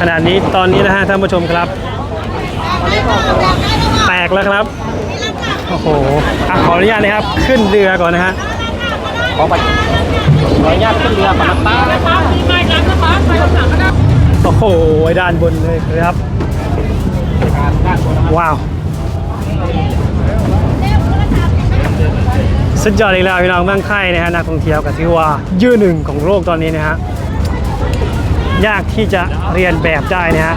ขณะนี้ตอนนี้นะฮะท่านผู้ชมครับ แตกแล้วครับ โอ้โหอะขออนุญาตนะครับ ขึ้นเรือก่อนนะฮะขอไปขออนุญาตขึ้นเรือปนัตตาโอ้โหด้านบนเลยครับ ว้าวสุดยอดอีกแล้วพี่น้องเมืองไทยนะฮะนักท่องเที่ยวก็ถือว่ายืนหนึ่งของโลกตอนนี้นะฮะ ยากที่จะเรียนแบบได้นะฮะ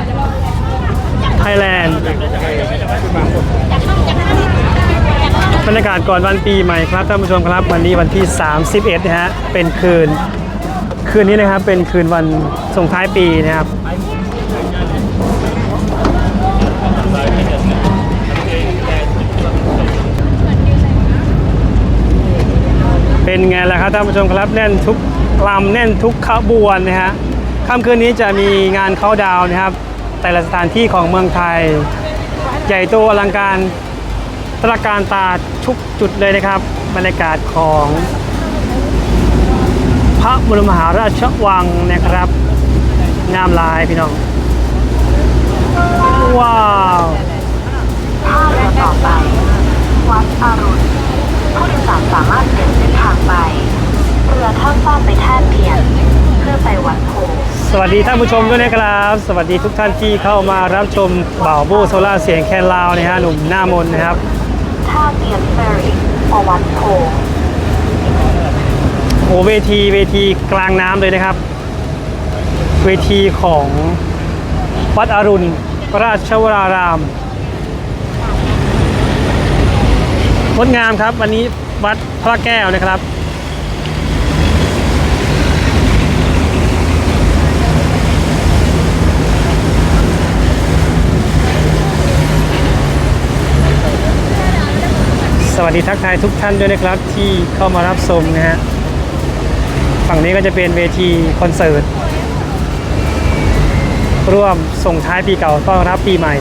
ไทยแลนด์บรรยากาศก่อนวันปีใหม่ครับท่านผู้ชมครับวันนี้วันที่ 31 นะฮะ เป็นคืน คืนนี้นะครับ เป็นคืนวันส่งท้ายปีนะครับเป็นไงล่ะครับท่านผู้ชมครับแน่นทุกลำแน่นทุกขบวนนะฮะ ค่ำคืนนี้จะมีงานเข้าดาวนะครับ แต่ละสถานที่ของเมืองไทย ใหญ่โตอลังการตระการตาทุกจุดเลยนะครับ บรรยากาศของ พระบรมมหาราชวังนะครับงามลายพี่น้อง ว้าวท่าเรือต่อไป วัดอรุณผู้โดยสารสามารถเปลี่ยนเส้นทางไป เรือท่าฟ้าไปท่าเพียนเพื่อไปวัดโพธิ์สวัสดีท่านผู้ชมด้วยนะครับ สวัสดีทุกท่านที่เข้ามารับชมบ่าวโบโซล่าเสียงแคนลาวนะฮะหนุ่มหน้ามนนะครับท่าเพียนเฟอร์รี่อวัดโพธิ์โอเวทีเวทีกลางน้ำเลยนะครับ เวทีของวัดอรุณราชวรารามงดงามครับวันนี้วัดพระแก้วนะครับ วัสดีทักทายทุกท่านด้วยนะครับที่เข้ามารับชมนะฮะฝั่งนี้ก็จะเป็นเวทีคอนเสิร์ตร่วมส่งท้ายปีเก่าต้อนรับปีใหม่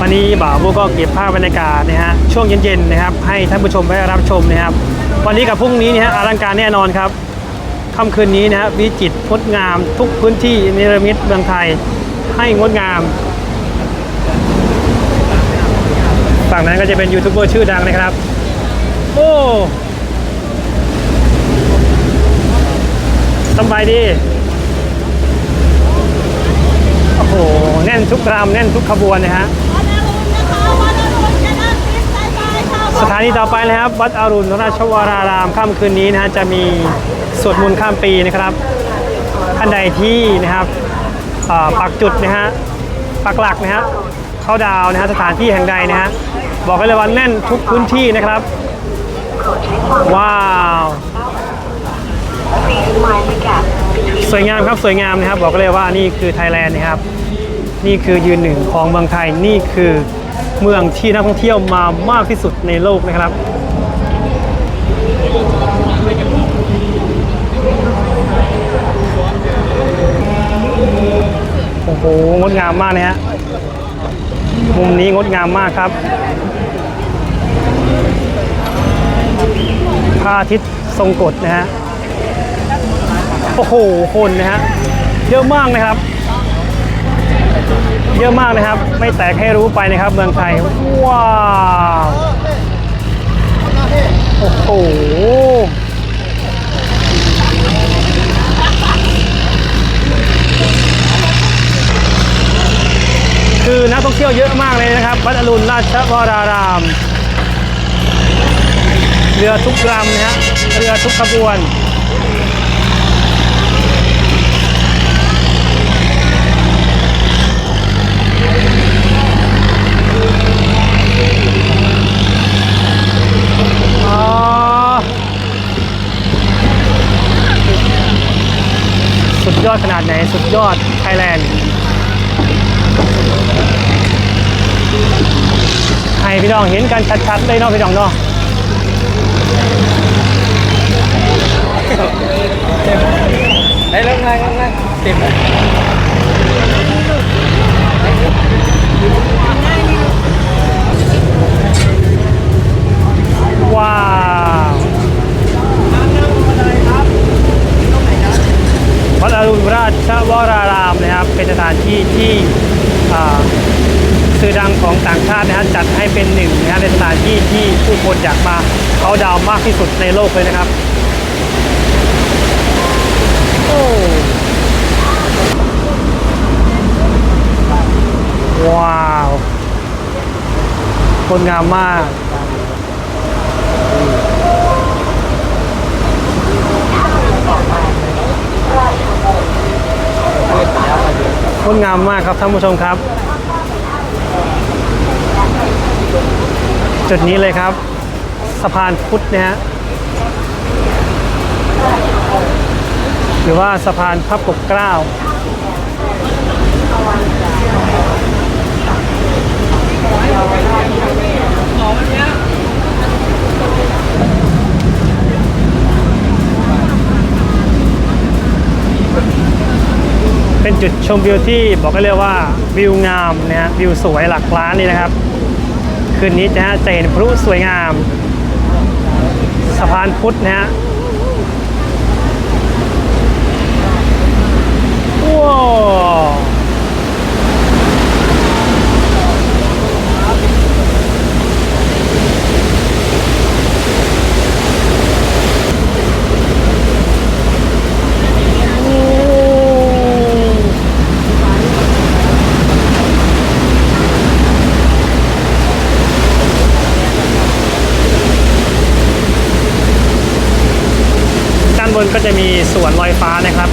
วันนี้บ่าวโบก็เก็บภาพบรรยากาศนะฮะช่วงเย็นๆนะครับ ให้ท่านผู้ชมได้รับชมนะครับ วันนี้กับพรุ่งนี้นะฮะอลังการแน่นอนครับ ค่ำคืนนี้นะฮะวิจิตรงดงามทุกพื้นที่เนรมิตเมืองไทยให้งดงาม ฝั่งนั้นก็จะเป็นยูทูบเบอร์ชื่อดังนะครับ โอ้สบายดี โอ้โห แน่นทุกรำแน่นทุกขบวนนะฮะ สถานีต่อไปนะครับ วัดอรุณราชวรารามค่ำคืนนี้นะฮะจะมี สวดมนต์ข้ามปีนะครับท่านใดที่นะครับปักจุดนะฮะปักหลักนะฮะเข้าดาวนะฮะสถานที่แห่งใดนะฮะบอกกันเลยว่าแน่นทุกพื้นที่นะครับ ว้าวสวยงามครับสวยงามนะครับ บอกกันเลยว่านี่คือไทยแลนด์นะครับ นี่คือยืนหนึ่งของเมืองไทยนี่คือเมืองที่นักท่องเที่ยวมามากที่สุดในโลกนะครับ โอ้โหงดงามมากเลยฮะมุมนี้งดงามมากครับพระอาทิตย์ทรงกฎนะฮะโอ้โหคนนะฮะเยอะมากนะครับ เยอะมากนะครับ ไม่แตกให้รู้ไปนะครับ เมืองไทยว้าวโอ้โห คือนักท่องเที่ยวเยอะมากเลยนะครับ วัดอรุณราชวราราม เรือทุกลำนะฮะเรือทุกขบวนสุดยอดขนาดไหน สุดยอดไทยแลนด์ ให้พี่น้องเห็นกันชัดๆเลยเนาะพี่น้องเนาะได้แล้วไงไงเต็มเลยเป็นหนึ่งนะฮะในสถานที่ที่ผู้คนอยากมาเขาดาวน์มากที่ สุดในโลกเลยนะครับ โอ้ว้าวคนงามมาก คนงามมากครับท่านผู้ชมครับ จุดนี้เลยครับ สะพานพุทธนะฮะหรือว่าสะพานพระปกเกล้าเป็นจุดชมวิวที่บอกได้เลยว่าวิวงามนะฮะวิวสวยหลักล้านนี่นะครับ คืนนี้จะฮะจะเห็นพลุสวยงาม พานพุทธนะฮะว้าวโอ้ด้านบน ก็จะมีสวนลอยฟ้านะครับ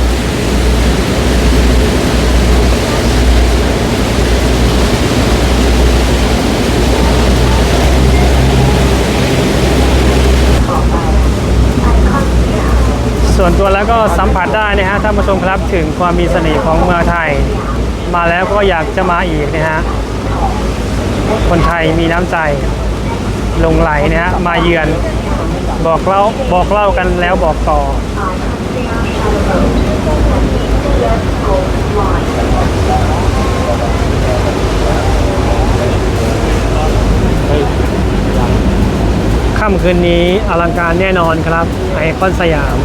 ส่วนตัวแล้วก็สัมผัสได้นะฮะท่านผู้ชมครับถึงความมีเสน่ห์ของเมืองไทย มาแล้วก็อยากจะมาอีกนะฮะคนไทยมีน้ำใจลงไหลนะฮะมาเยือน บอกเล่าบอกเล่ากันแล้วบอกต่อ ค่ำคืนนี้อลังการแน่นอนครับ ไอคอนสยาม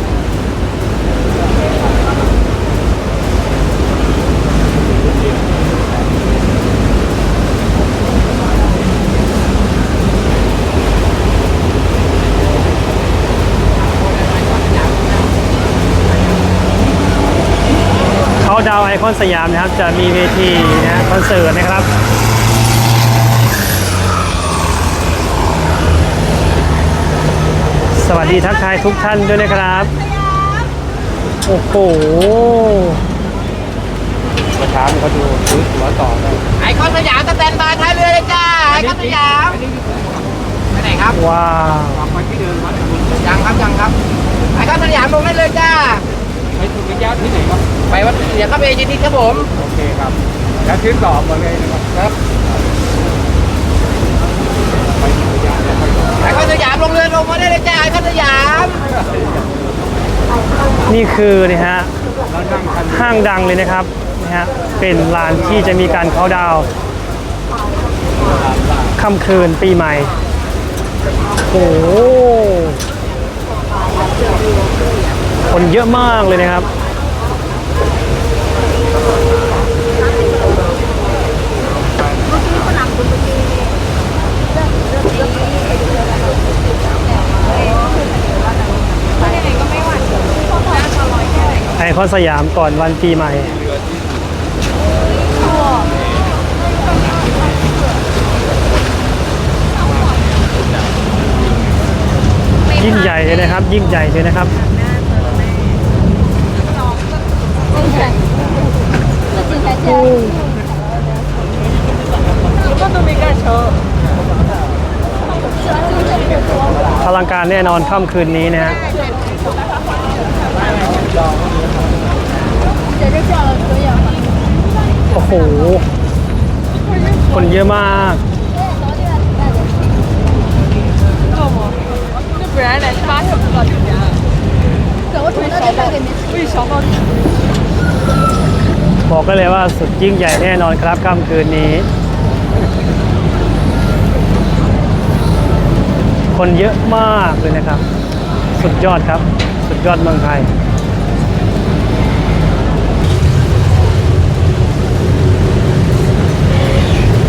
เขาดาวน์ไอคอนสยามนะครับ จะมีเวทีนะฮะคอนเสิร์ตนะครับสวัสดีทักทายทุกท่านด้วยนะครับ โอ้โหมาถามเขาดูซื้อหัวต่อได้ไอคอนสยามสแตนบายท้ายเรือเลยจ้า ไอคอนสยามไปไหนครับ ว้าวไปที่เดินวัดอรุณยังครับยังครับ ไอคอนสยามลงได้เลยจ้า ไปถูกระยะที่ไหนครับ ไปวัดเดี๋ยวครับเอจินิครับผม โอเคครับ แล้วซื้อต่อหมดเลยนะครับครับไปถูกระยะแล้วไปต่อไอคอนสยามลงเรือลงมาได้เลยจ้าไอคอนสยามนี่คือนะฮะแล้วนั่งคันห้างดังเลยนะครับนะฮะเป็นลานที่จะมีการเขาน์ดาวน์ค่ำคืนปีใหม่ โอ้โห คนเยอะมากเลยนะครับ ไอคอนสยามก่อนวันปีใหม่ ยิ่งใหญ่เลยนะครับ ยิ่งใหญ่เลยนะครับังการแน่นอนค่ำคืนนี้นะฮะโอ้โห คนเยอะมากบอกก็เลยว่าสุดยิ่งใหญ่แน่นอนครับค่ำคืนนี้ คนเยอะมากเลยนะครับ สุดยอดครับ สุดยอดเมืองไทย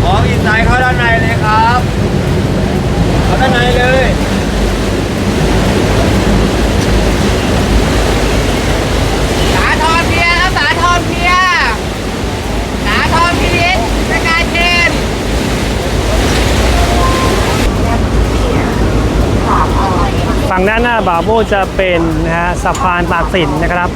ของอินไซด์เข้าด้านในเลยครับ เข้าด้านในเลย ฝั่งด้านหน้าบาโบจะเป็นนะฮะสะพานตากสินนะครับ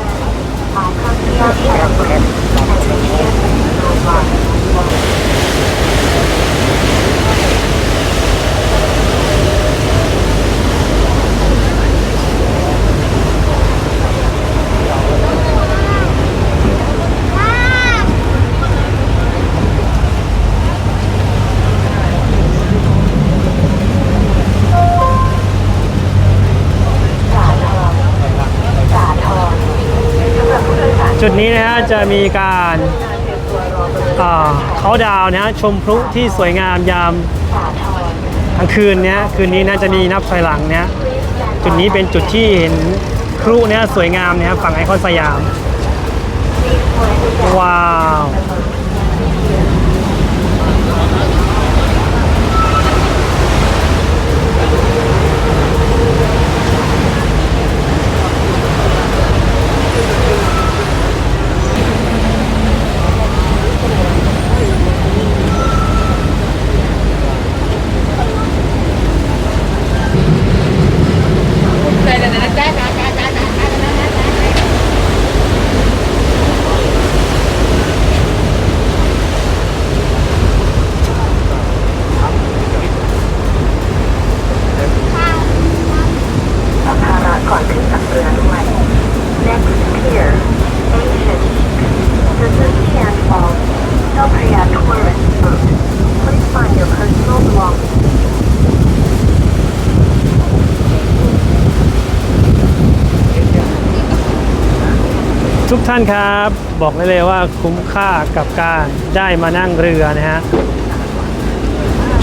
จุดนี้นะฮะจะมีการเขาดาวนะฮะชมพลุที่สวยงามยามกลางคืนเนี้ยคืนนี้น่าจะมีนับถอยหลังเนี้ยจุดนี้เป็นจุดที่เห็นพลุเนี้ยสวยงามนะครับฝั่งไอคอนสยาม ว้าว เลยนะจ๊ะภาระก่อนขึ้นจากเรือด้วย Next pier Asian The Disney and Falls เจ้าพระยา Tourist Boat Please find your personal belongings ท่านครับ บอกได้เลยว่าคุ้มค่ากับการได้มานั่งเรือนะฮะ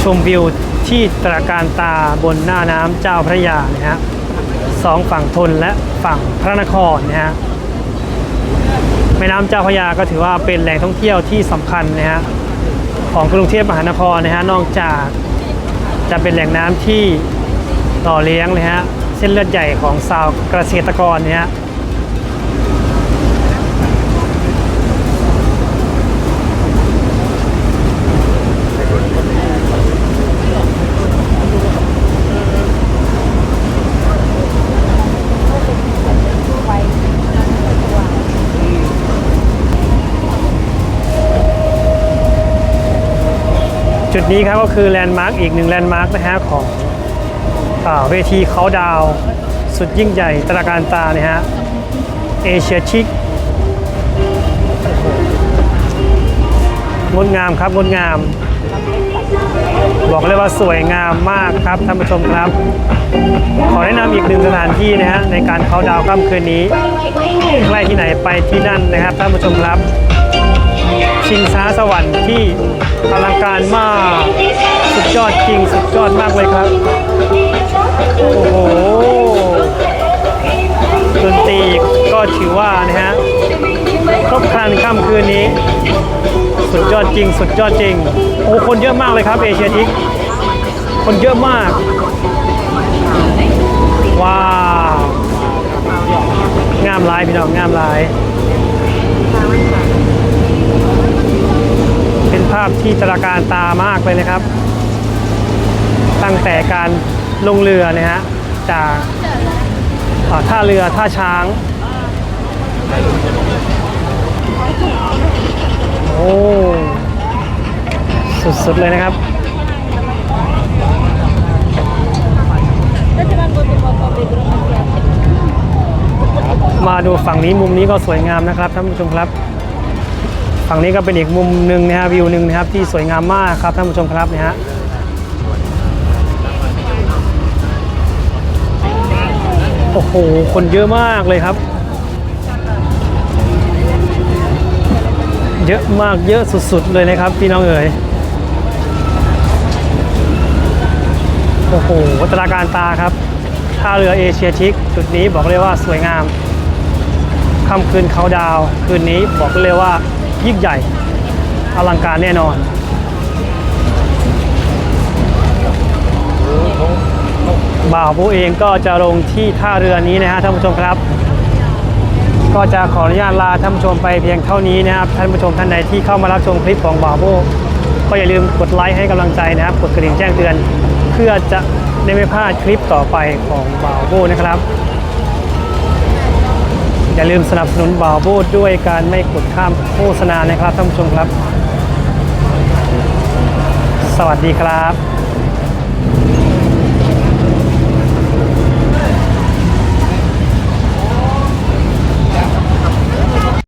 ชมวิวที่ตระการตาบนหน้าน้ำเจ้าพระยานะฮะสองฝั่งทนและฝั่งพระนครนะฮะแม่น้ำเจ้าพระยาก็ถือว่าเป็นแหล่งท่องเที่ยวที่สำคัญนะฮะของกรุงเทพมหานครนะฮะนอกจากจะเป็นแหล่งน้ำที่หล่อเลี้ยงนะฮะเส้นเลือดใหญ่ของชาวเกษตรกรนะฮะ ดนี้ครับก็คือแลนด์มาร์กอีกหนึ่งแลนด์มาร์กนะฮะของอเวทีเขาดาวสุดยิ่งใหญ่ตระการตาเนี่ยฮะเอเชียชิกงดงามครับงดงาม บอกเลยว่าสวยงามมากครับท่านผู้ชมครับ ขอแนะนำอีกหนึ่งสถานที่นะฮะในการเขาดาวค่ำคืนนี้ใกล้ที่ไหนไปที่นั่นนะครับท่านผู้ชมครับ ชิงช้าสวรรค์ที่ อลังการมาก สุดยอดจริง สุดยอดมากเลยครับ โอ้โหดนตรีก็ถือว่านะฮะครบครันค่ำคืนนี้ สุดยอดจริง สุดยอดจริง โอ้คนเยอะมากเลยครับเอเชียทิกคนเยอะมาก ว้าว งามลายพี่น้องงามลาย เป็นภาพที่ตระการตามากเลยนะครับ ตั้งแต่การลงเรือนะฮะจากท่าเรือท่าช้าง โอ้สุดๆเลยนะครับมาดูฝั่งนี้มุมนี้ก็สวยงามนะครับท่านผู้ชมครับ ฝั่งนี้ก็เป็นอีกมุมหนึ่งนะฮะวิวหนึ่งนะครับที่สวยงามมากครับท่านผู้ชมครับเนี่ยฮะโอ้โห คนเยอะมากเลยครับ เยอะมากเยอะสุดๆเลยนะครับพี่น้องเอ๋ยโอ้โหวัตราการตาครับท่าเรือเอเชียชิก จุดนี้บอกเลยว่าสวยงามค่ำคืนเขาดาว คืนนี้บอกเลยว่า ยิ่งใหญ่ อลังการแน่นอนบ่าวผู้เองก็จะลงที่ท่าเรือนี้นะฮะท่านผู้ชมครับ ก็จะขออนุญาตลาท่านผู้ชมไปเพียงเท่านี้นะครับท่านผู้ชมท่านใดที่เข้ามารับชมคลิปของบ่าวโบก็อย่าลืมกดไลค์ให้กำลังใจนะครับกดกระดิ่งแจ้งเตือน เพื่อจะได้ไม่พลาดคลิปต่อไปของบาวโบนะครับ อย่าลืมสนับสนุนบ่าวพูดด้วยการไม่กดข้ามโฆษณานะครับท่านผู้ชมครับ สวัสดีครับ